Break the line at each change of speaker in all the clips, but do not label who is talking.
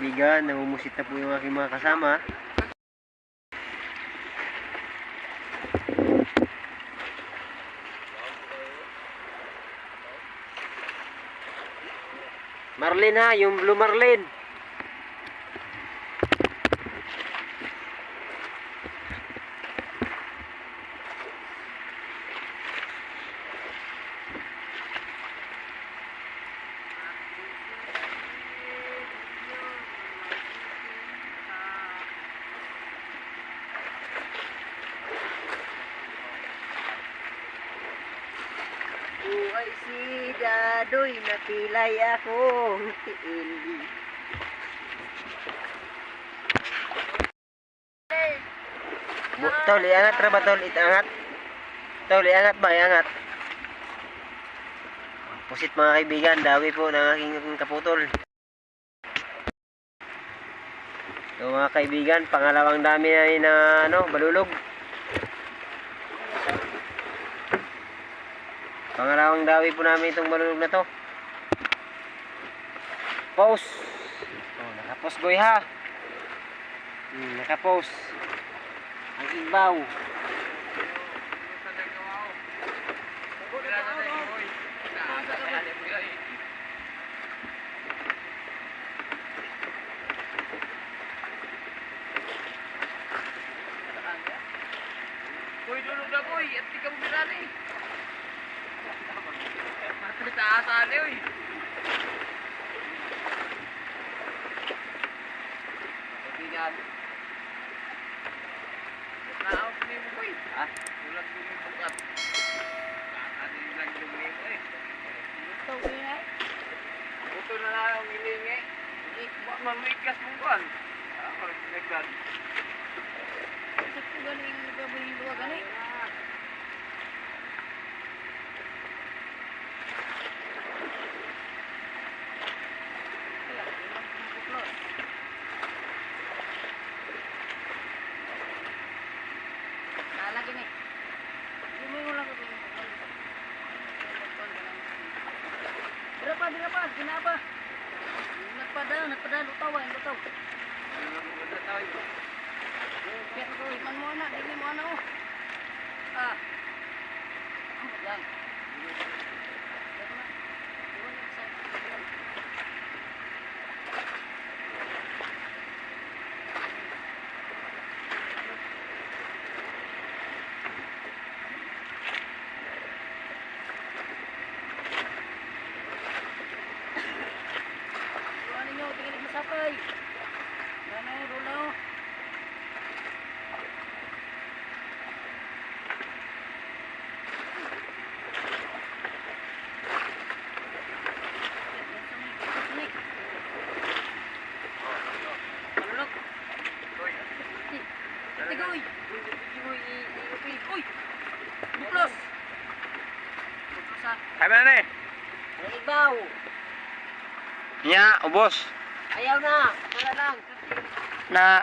kaibigan, namumusit na po yung aking mga kasama. Marlin ha, yung Blue Marlin. Buhay si Dadoy, natilay ako. Tiili. Bu- Tol, iangat ra ba tol? Iangat. Tol, iangat ba? Iangat. Pusit mga kaibigan, dawi po ng aking kaputol. So mga kaibigan, pangalawang dami namin na ano, balulog. Pangalawang dawi po namin itong balulog na to. Pause. Oh, nakapos boy ha. Hmm, nakapos. Ang ibaw.
Boy, dulog na boy. At di ka mo binali. Taasali, oy. Kaibigan. Naawag mo mo, boy. Ha? Tulad mo yung bukat. Kakali lang yung mo, eh. Ito, eh. Buto na lang ang hilingi. Hindi, bak mamikas mo kuhan. Ako, naglag.
Sa ko galing gabi luwa gani. Lalagi ni. Hindi mo lang ko Dira pa, dira pa, ginaba. Nagpada, nagpada, lutaw, ay lutaw. Kaya ko, iman mo na, dili mo na oh. Ah. Ang lang. Pero na, iwan na sa iwan. Iwan ninyo, tingin masapay. Yan o, rula o. Tigoy! Tigoy. Uy! Buklos! Buklos ha.
Kaya na, eh.
Ibaw.
Nya, ubos.
Ayaw na. Wala lang.
Na.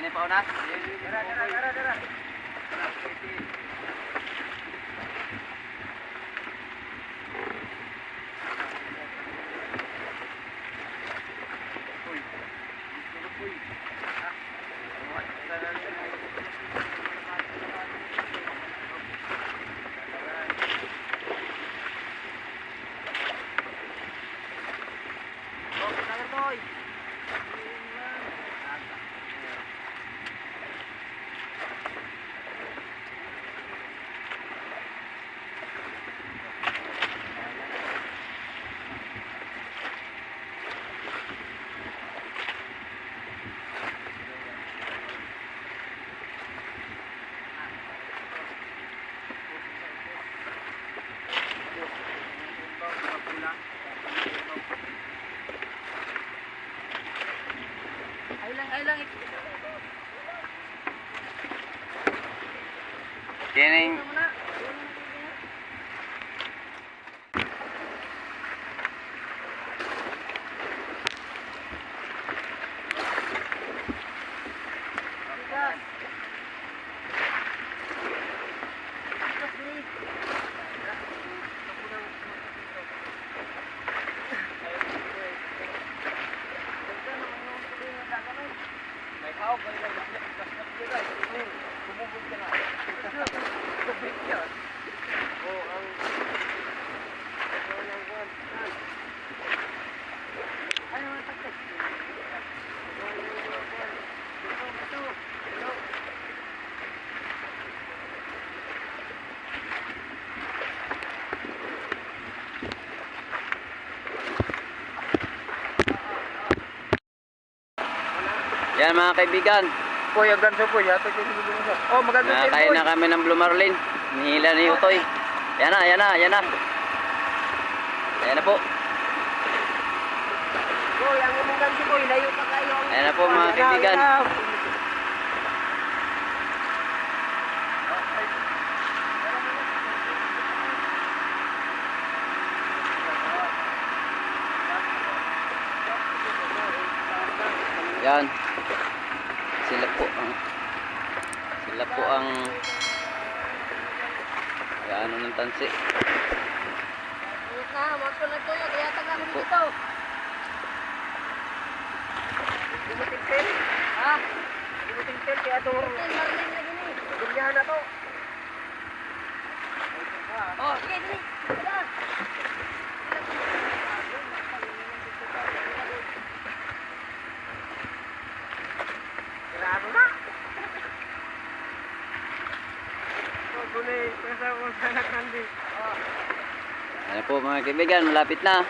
sini Pak Onas. Gerak, gerak, gerak, gerak.
Yan mga kaibigan.
Ang ganso po. Yung ganso. Oh, maganda din
Nakakain na kami ng Blue Marlin. Nihila ni Utoy. Yan na, yan na, yan na. Yan na po.
Poy, ang imong ganso poy. Layo pa kayo.
Ayan na po mga kaibigan. Yan. Sila po ang sila po ang ano ng tansi.
Na, magsunod ko yun. Kaya taga
Po.
dito.
Dumutingpil.
Ha?
Dumutingpil. Kaya itong
Marlin, Marlin na
to.
Oh, sige, gini. Tara.
Nakandi.
Ayan po mga kaibigan, malapit na.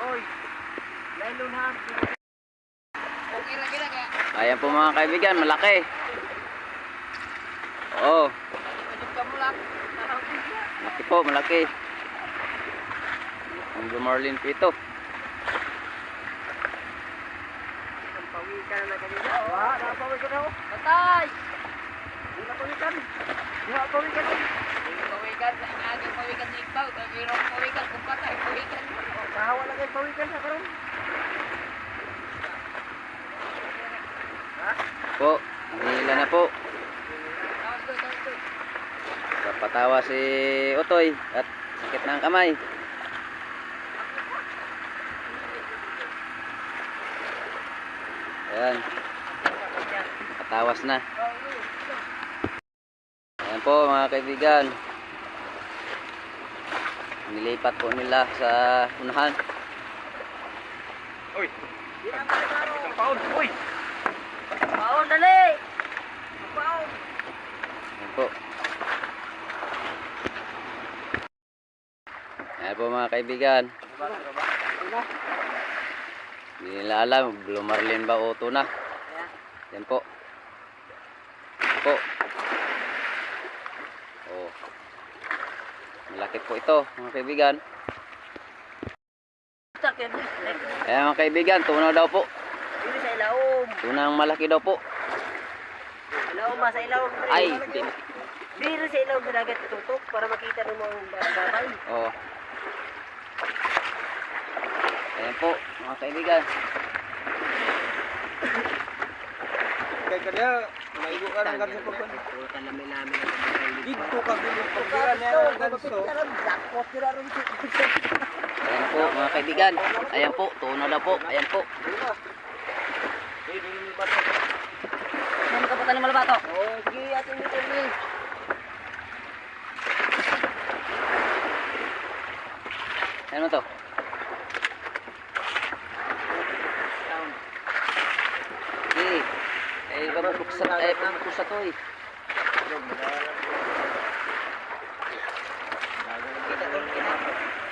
Oy. Lalo na.
Okay lang, gina. Kaya,
Ayan po mga kaibigan, malaki. Oo,
ka
malaki po, malaki. Ang Marlin po ito.
Ang pawikan na kanina. Wah, nakapawikan ako.
Patay!
Hindi na pawikan. Hindi na pawikan.
Pawikan, ang aking pawikan ni Iqbal. Mayroong pawikan, kung patay, pawikan.
Kahawa lang kayo pawikan sa karon.
Po, nahihila na po. Napatawa si Utoy at sakit na ang kamay. Ayan, patawas na. Ayan po mga kaibigan. Nilipat po nila sa unahan.
Uy. Isang paon. Uy.
Paon, dali!
Paon.
Ayan po. Ayan po mga kaibigan. Hindi nila alam, Blue Marlin ba o tuna. Yan po. Yan po. Oh. Malaki po ito, mga kaibigan. Ayan mga kaibigan, tuna daw po. Tunang malaki daw po.
Ilaom ba sa pre.
Ay, di.
Dili sa ilaom sa dagat tutok para makita mo ang babay.
Oh. Ayan po, mga kaibigan.
Kaya kaya, maigo ka ng ganso pa.
Tutan namin namin ang babay.
Dito ka bilog pagbiran niya ng ganso.
Jackpot sila rin.
Ayan po, mga kaibigan. Ayan po, tuna daw po. Ayan po.
Ng malabato?
Oh, sige, ating dito ni.
Ano to? Eh, ay babukok sa ay babukok sa to eh.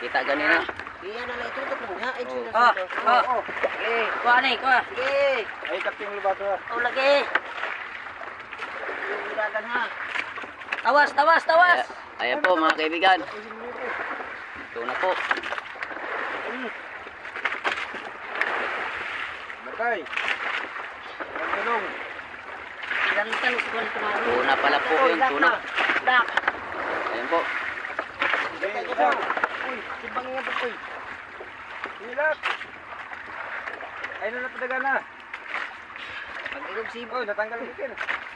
Kita ganina.
Iyan na lang itutok mo ha. Ay, sila
Ah, ah.
Oo, oo. Sige.
Kuha na, kuha.
Sige.
Ay, kapting lubato.
Oh, lagi.
Yung ilagan ha.
Tawas, tawas, tawas.
Ayan, ayan po mga kaibigan. Ito na po.
Batay. Ang ganong.
Gantan, kuha na tumaro.
Tuna pala po yun, tuna.
Dak.
Ayan po.
Uy, sibang nga ito, uy.
Hilak. Ay, na napadaga na.
Pag-ilog si
Oh, natanggal ang ikin.
Lalay ninyo ang luway o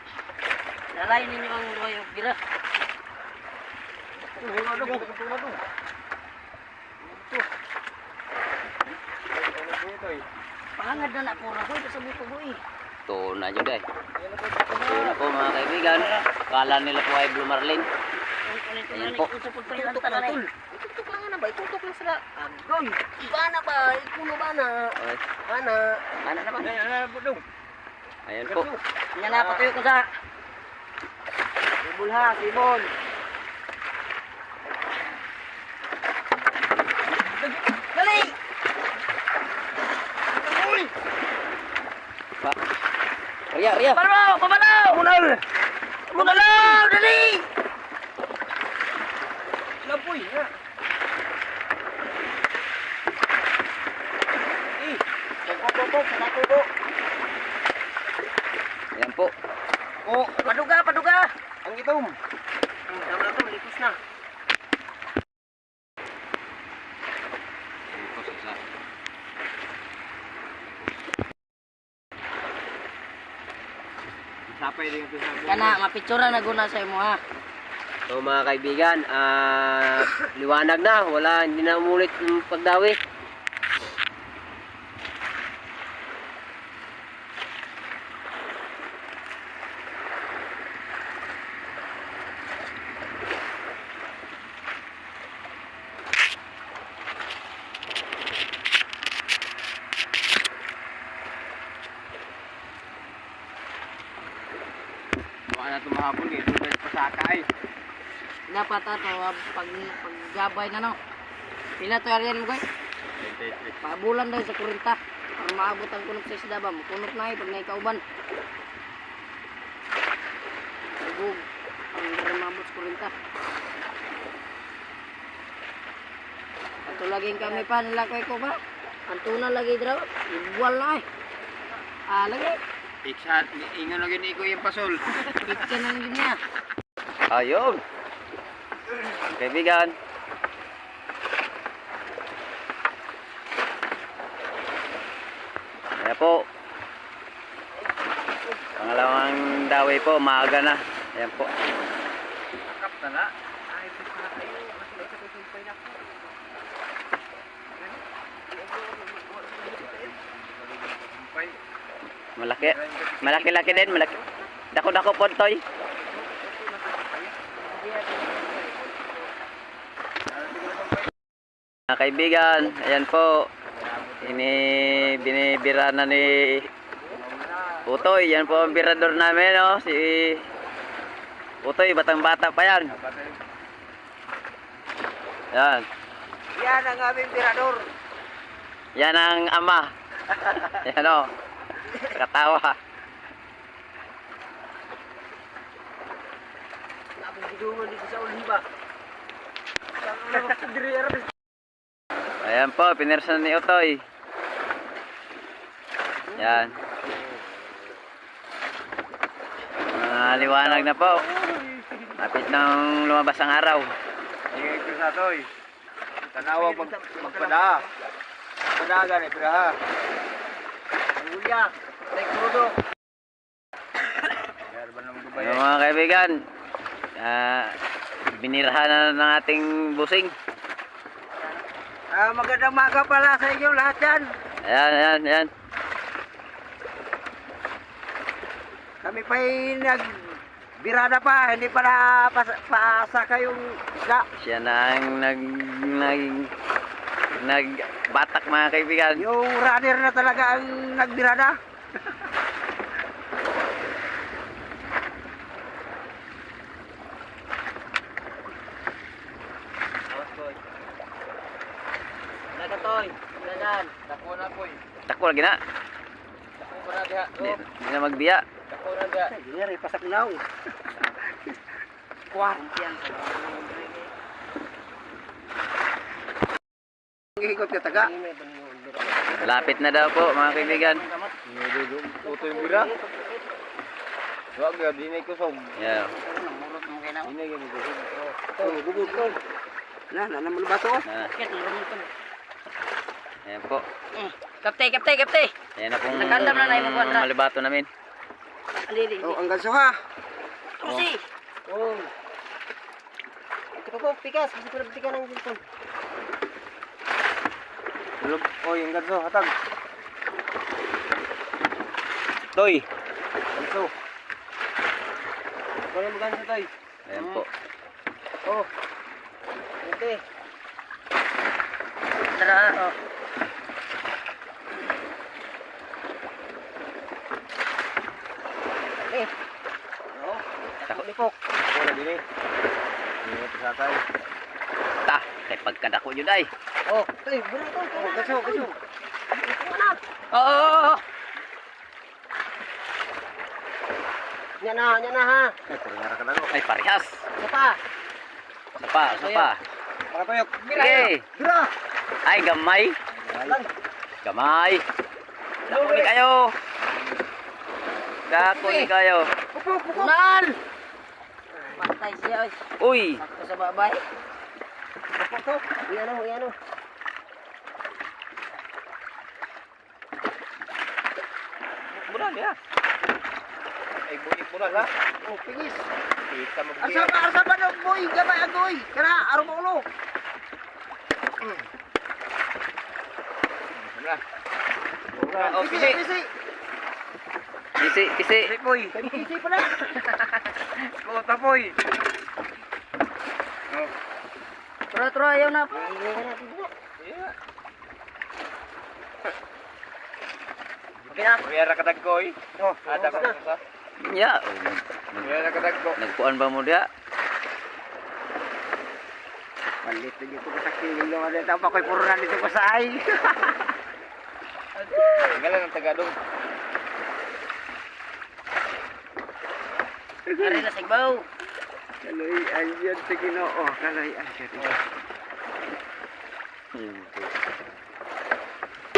gira.
Ano, ano, ano, ano, ano. Ito. Ano ito eh?
Pangad na na ko na, boy. Sa buko, boy.
Tuna dyan guys.
Ayan na po.
Tuna po mga kaibigan. Kala nila po ay Blue Marlin.
Ang ko
Ayan
na,
po.
Tutok na,
na,
tol.
Tutok lang nga na,
ba? Itutok lang sila. Agoy! Iba na ba? Ikuno ba na? Ana.
Ano?
Ano, ano, budong.
ayan po.
Yan na, patuyo ko sa...
Sibol ha, sibol.
Dali!
Pa. Ria, Ria.
Pabalaw! Pabalaw!
Munal!
Pabalaw! Dali!
Lampoy nga. Eh, pagpapapok, nakatubo.
Ayan po.
Oh,
Paduga, paduga!
Ang itom. Hmm, tama na to, malikus na.
Ayan po, sa
Sapay din ito sa
Kana, mapitsura na guna sa imo ha.
So mga kaibigan, ah liwanag na, wala, hindi na umulit yung pagdawi.
Na tumahapon eh. Dugay pa sa akay.
Dapat ato, ah, pag, paggabay na no. Pila to ariyan mo koy?
23.
Pabulan daw sa kurinta. Para maabot ang kunop sa isda ba? Makunop na eh, pag naikauban. Tugog. Ang para maabot sa kurinta. Ato laging kami pa nila ko ba? Ang tuna lagi draw. Igual na eh. Ah, lagi.
Iksa, ingon na gini ko yung pasol.
Na lang niya.
Ayun. Ang kaibigan. Ayan po. Pangalawang daway po, maaga na. Ayan po.
Akap na na. Ay, ito pa kayo. Kasi ito ko sumpay na ko. Sumpay.
Malaki. Malaki-laki din, malaki. Dako-dako po, Toy. Mga kaibigan, ayan po. Ini binibira na ni Utoy. Yan po ang birador namin, no? Si Utoy, batang bata pa yan. Yan.
Yan ang aming tirador.
Yan ang ama. Yan o. Katawa. Ayan po, pinirsan ni Utoy. Yan. Mga liwanag na po. Kapit nang lumabas ang araw.
Ingay ko sa toy. Tanawa pag magpada. Padaga ni piraha.
Ano mga kaibigan, ah, binirahan na ng ating busing.
Ah, magandang maga pala sa inyo lahat yan.
Ayan, ayan, ayan.
Kami pa nag birada pa, hindi pa na paasa kayong isda.
Siya na ang nag, nag, nagbatak mga kaibigan.
Yung runner na talaga ang nagbirada.
Dako na eh.
Takbo lagi na.
Dako ko na diha.
Hindi, hindi na magbiya.
Dako na diha.
Diri pasak naw. Kuwan. Ngikot ka taga.
Malapit na daw po mga kaibigan.
Uto yung bira. Wag ga dinay ko sog.
Yeah.
Na.
Dinay ko sog.
Oh, gubog ko. Na, na naman baso.
Ayan po.
Kapte, kapte, kapte.
Ayan na pong
Nakandam na na yung
malibato namin.
Alili.
Oh, ang ganso ha.
Tusi.
Oh. Ito po, pikas. Kasi ko pikas ng dito.
Lub, oy, ang ganso, hatag. Toy. Ganso.
Kaya mo ganso tayo.
Ayan po.
Oh. Ito
Tara. Oh. Eh,
Dako.
lipok.
Wala din eh. Hindi sa tayo.
Ta, kay pagkadako yun ay.
Oh, eh, bura to.
Oh, kaso, kaso.
Oo, oo, oo. Yan na, yan na ha.
Ay, parang ka na no.
Ay, parehas.
Isa pa.
Para!
Ay, gamay. Gamay. Dako ni kayo. Dako ni kayo.
Pupo, pupo.
Nan! Patay siya.
Uy,
Sakto sa babay.
Pupo to.
Uy, ano, uy, ano.
Niya.
Ay, bulik mo na ha.
Oh, pingis.
Kita mo.
Asa pa, asa pa daw, boy. Gamay, agoy. Kana, araw mo ulo.
Wala.
Oh,
Pisi,
pisi.
pisi.
Pisi, pisi.
Boy.
Pisi pa na.
Puta, boy.
Tara, tara, ayaw na.
Okay na. Kuya ra kadag ko eh. Oh, ada ko sa.
Ya.
Kuya ra kadag ko.
Nagkuan ba mo dia?
Palit dito ko sa kilong ano ito pa ko'y puro na dito ko sa ay. Galang ang tagadong.
Ari na sigbaw.
Kaloy, ayan sa ginoo. Kaloy, ayan.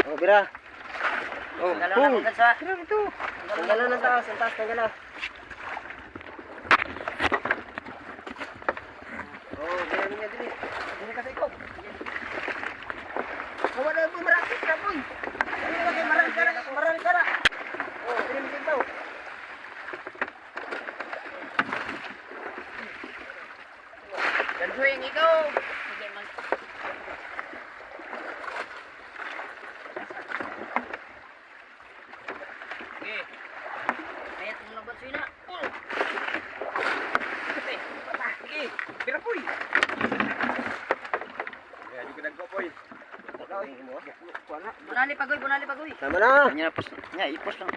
Oh, bira. Oh,
Tanggalan na kung sa.
Bira ito.
Tanggalan na taas, ang taas, tanggalan.
Oh, bira niya din. Hindi ka sa ikaw.
Kawa na yung marakit ka, boy. Ano na kayo, marami ka na, marami ka na. Oh, hindi mo sigbaw. Gansuing ikaw. Sige, man. Kaya ito na ba na?
Sige, bira poy. Kaya di ko nagpo-poy. Wala.
Bunali pagoy, bunali pagoy.
Tama na.
Kanya na pos. Nya ipos lang.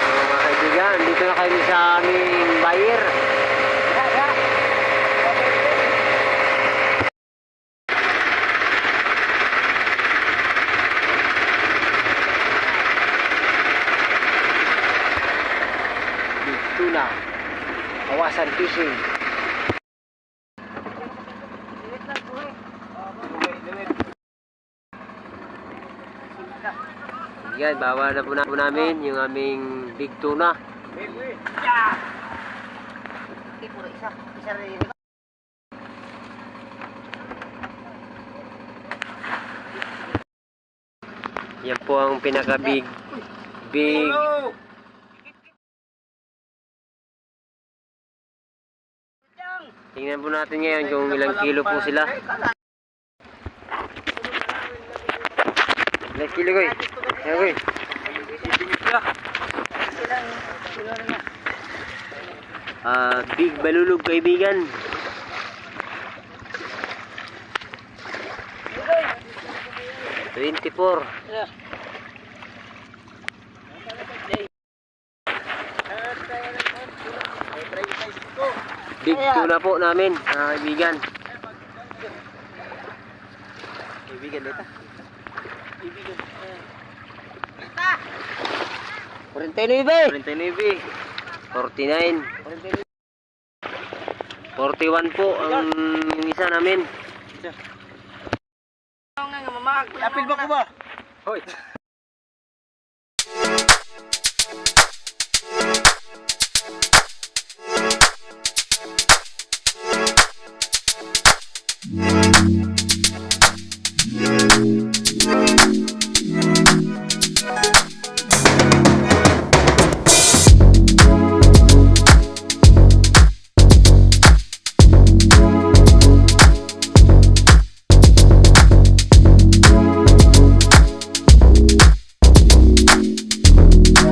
So, mga kaibigan, dito na kayo sa aming buyer. Big tuna. Kawasan fishing. Yan, bawa na po na po namin yung aming big tuna. Yan po ang pinaka big big Tingnan po natin ngayon kung ilang kilo po sila. Ilang kilo ko eh. Yan ko eh. Ah, big balulog kaibigan. Twenty-four. Big tuna po namin, mga kaibigan. Kaibigan dito. Kaibigan. 49. 49. 49. 41 po ang isa namin. Apil ba ko ba? Hoy.
Thank you.